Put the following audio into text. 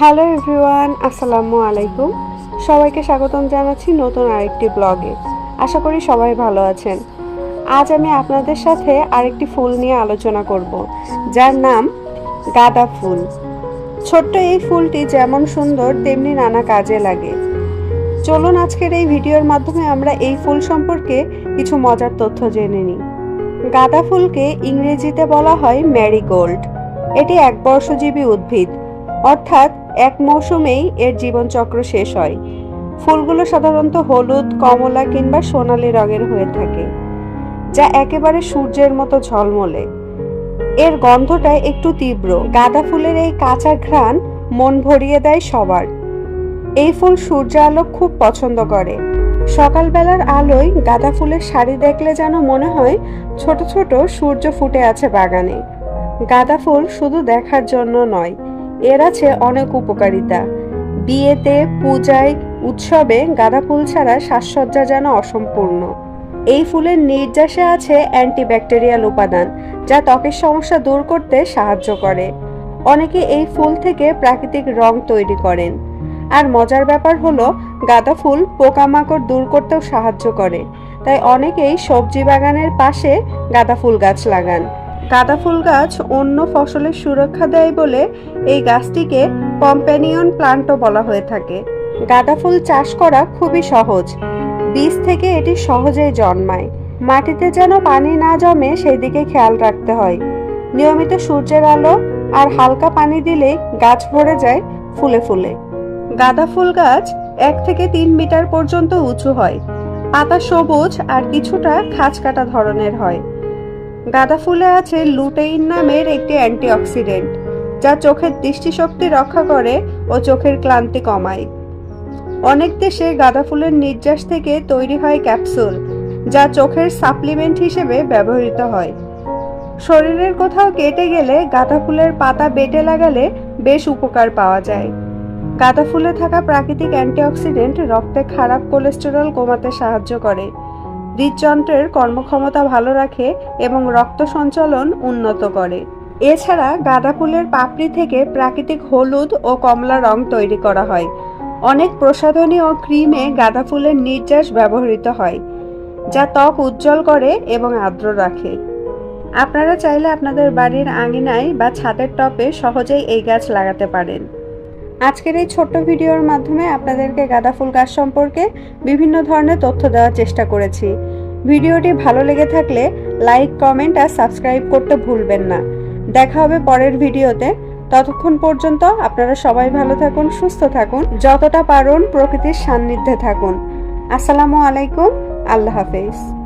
Hello everyone, আসসালামু আলাইকুম। সবাইকে স্বাগতম জানাচ্ছি নতুন আরেকটি ব্লগে। আশা করি সবাই ভালো আছেন। আজ আমি আপনাদের সাথে আরেকটি ফুল নিয়ে আলোচনা করব, যার নাম গাঁদা ফুল। ছোট্ট এই ফুলটি যেমন সুন্দর, তেমনি নানা কাজে লাগে। চলুন আজকের এই ভিডিওর মাধ্যমে আমরা এই ফুল সম্পর্কে কিছু মজার তথ্য জেনে নিই। গাঁদা ফুলকে ইংরেজিতে বলা হয় ম্যারিগোল্ড। এটি এক বর্ষজীবী উদ্ভিদ। অর্থাৎ এক মৌসুমেই এর জীবনচক্র শেষ হয়। ফুলগুলো সাধারণত হলুদ, কমলা কিংবা সোনালী রঙের হয়ে থাকে, যা একেবারে সূর্যের মতো ঝলমলে। এর গন্ধটা একটু তীব্র। গাঁদা ফুলের এই কাঁচা ঘ্রাণ মন ভরিয়ে দেয় সবার। এই ফুল সূর্য আলো খুব পছন্দ করে। সকালবেলার আলোয় গাঁদা ফুলের শাড়ি দেখলে যেন মনে হয় ছোট ছোট সূর্য ফুটে আছে বাগানে। গাঁদা ফুল শুধু দেখার জন্য নয় এর আছে অনেক উপকারিতা। বিয়েতে, পূজায়, উৎসবে গাঁদা ফুল ছাড়া সাজসজ্জা যেন অসম্পূর্ণ। এই ফুলের নির্যাসে আছে অ্যান্টিব্যাকটেরিয়াল উপাদান, যা ত্বকের সমস্যা দূর করতে সাহায্য করে। অনেকে এই ফুল থেকে প্রাকৃতিক রং তৈরি করেন। আর মজার ব্যাপার হলো, গাঁদা ফুল পোকামাকড় দূর করতেও সাহায্য করে। তাই অনেকেই সবজি বাগানের পাশে গাঁদা ফুল গাছ লাগান। গাঁদা ফুল গাছ অন্য ফসলের সুরক্ষা দেয় বলে এই গাছটিকে কম্প্যানিয়ন প্লান্টও বলা হয়ে থাকে। গাঁদা ফুল চাষ করা খুবই সহজ। বীজ থেকে এটি সহজেই জন্মায়। মাটিতে যেন পানি না জমে সেই দিকে খেয়াল রাখতে হয়। নিয়মিত সূর্যের আলো আর হালকা পানি দিলেই গাছ ভরে যায় ফুলে ফুলে। গাঁদা ফুল গাছ এক থেকে তিন মিটার পর্যন্ত উঁচু হয়। পাতা সবুজ আর কিছুটা খাঁজ কাটা ধরনের হয়। গাঁদা ফুলে আছে লুটেইন নামের একটি অ্যান্টিঅক্সিডেন্ট, যা চোখের দৃষ্টিশক্তি রক্ষা করে ও চোখের ক্লান্তি কমায়। অনেক দেশে গাঁদা ফুলের নির্যাস থেকে তৈরি হয় ক্যাপসুল, যা চোখের সাপ্লিমেন্ট হিসেবে ব্যবহৃত হয়। শরীরের কোথাও কেটে গেলে গাঁদা ফুলের পাতা বেটে লাগালে বেশ উপকার পাওয়া যায়। গাঁদা ফুলে থাকা প্রাকৃতিক অ্যান্টিঅক্সিডেন্ট রক্তে খারাপ কোলেস্টেরল কমাতে সাহায্য করে। হৃদযন্ত্রের কর্মক্ষমতা ভালো রাখে এবং রক্ত সঞ্চালন উন্নত করে। এছাড়া গাঁদা ফুলের পাপড়ি থেকে প্রাকৃতিক হলুদ ও কমলা রং তৈরি করা হয়। অনেক প্রসাধনী ও ক্রিমে গাঁদা ফুলের নির্যাস ব্যবহৃত হয়, যা ত্বক উজ্জ্বল করে এবং আর্দ্র রাখে। আপনারা চাইলে আপনাদের বাড়ির আঙিনায় বা ছাদের টপে সহজেই এই গাছ লাগাতে পারেন। আজকের এই ছোট্ট ভিডিওর মাধ্যমে আপনাদেরকে গাঁদা ফুল গাছ সম্পর্কে বিভিন্ন ধরনের তথ্য দেওয়ার চেষ্টা করেছি। ভিডিওটি ভালো লেগে থাকলে লাইক, কমেন্ট আর সাবস্ক্রাইব করতে ভুলবেন না। দেখা হবে পরের ভিডিওতে। ততক্ষণ পর্যন্ত আপনারা সবাই ভালো থাকুন, সুস্থ থাকুন, যতটা পারুন প্রকৃতির সান্নিধ্যে থাকুন। আসসালামু আলাইকুম, আল্লাহ হাফেজ।